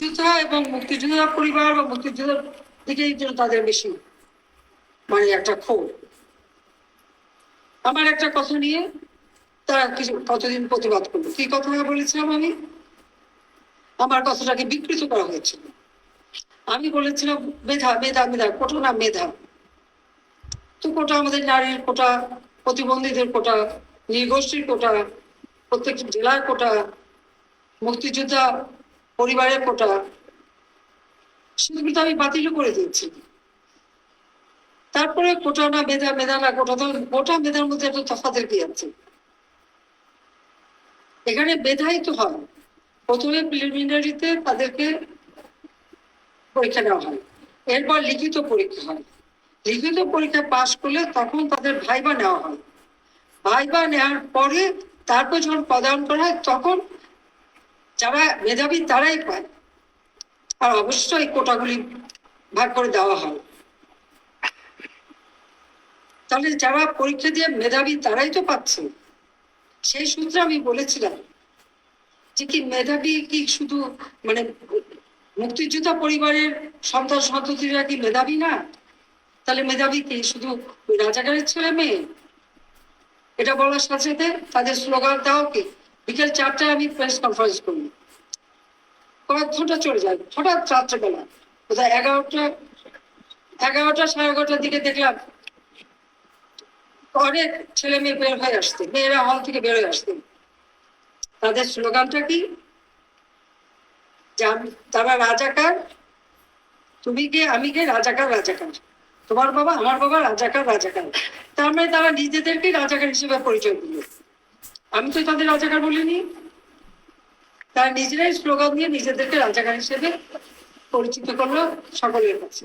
মুক্তিযোদ্ধা এবং মুক্তিযোদ্ধা পরিবার বা মুক্তিযোদ্ধার দিকেই যেন তাদের বেশি মানে একটা ক্ষোভ আমার একটা কথা নিয়ে তারা কিছু কতদিন প্রতিবাদ করল? কি কথা বলেছিলাম আমি? আমার কথাটাকে বিকৃত করা হয়েছিল। আমি বলেছিলাম, মেধা মেধা মেধা, কোটা না মেধা? তো কোটা আমাদের নারীর কোটা, প্রতিবন্ধীদের কোটা নৃগোষ্ঠীর কোটা, প্রত্যেকটি জেলার কোটা, মুক্তিযোদ্ধা পরিবারের কোটা, সেগুলো আমি বাতিলও করে দিয়েছি। তারপরে কোটা না মেধা মেধা না কোটা, তো কোটা মেধার মধ্যে একটা তফাতের কি আছে? এখানে মেধাই তো হয়। প্রথমে প্রিলিমিনারিতে তাদেরকে পরীক্ষা নেওয়া হয়। এরপর লিখিত পরীক্ষা হয়। লিখিত পরীক্ষা পাশ করলে তখন তাদের ভাইবা নেওয়া হয়। ভাইবা নেওয়ার পরে তারপর যখন প্রদান করা হয়, তখন যারা মেধাবী তারাই পায়। আর অবশ্যই কোটাগুলি ভাগ করে দেওয়া হয়। তাহলে যারা পরীক্ষা দিয়ে মেধাবী তারাই তো পাচ্ছে। সেই সূত্রে আমি বলেছিলাম যে কি মেধাবী কি শুধু মানে মুক্তিযোদ্ধা পরিবারের সন্তান সন্ততিরা কি মেধাবী না? তাহলে মেধাবী কি শুধু ওই রাজাকারের ছেলে মেয়ে? এটা বলার সাথে সাথে তাদের স্লোগান দাও কি? বিকেল চারটায় আমি প্রেস কনফারেন্স করি কয়েক ঘণ্টা চলে যায়। হঠাৎ রাত্রেবেলা কোথায় এগারোটা এগারোটা সাড়ে এগারোটার দিকে দেখলাম অনেক ছেলে মেয়ে বের হয়ে আসতে মেয়েরা হল থেকে বের হয়ে আসতে তাদের স্লোগানটা কি? তারা রাজাকার, তুমি কে, আমি কে? রাজাকার রাজাকার। তোমার বাবা, আমার বাবা রাজাকার রাজাকার। তার মানে তারা নিজেদেরকে রাজাকার হিসেবে পরিচয় দিল। আমি তো তাদের রাজাকার বলিনি। তারা নিজেরাই স্লোগান দিয়ে নিজেদেরকে রাজাকার হিসেবে পরিচিত করল সকলের কাছে।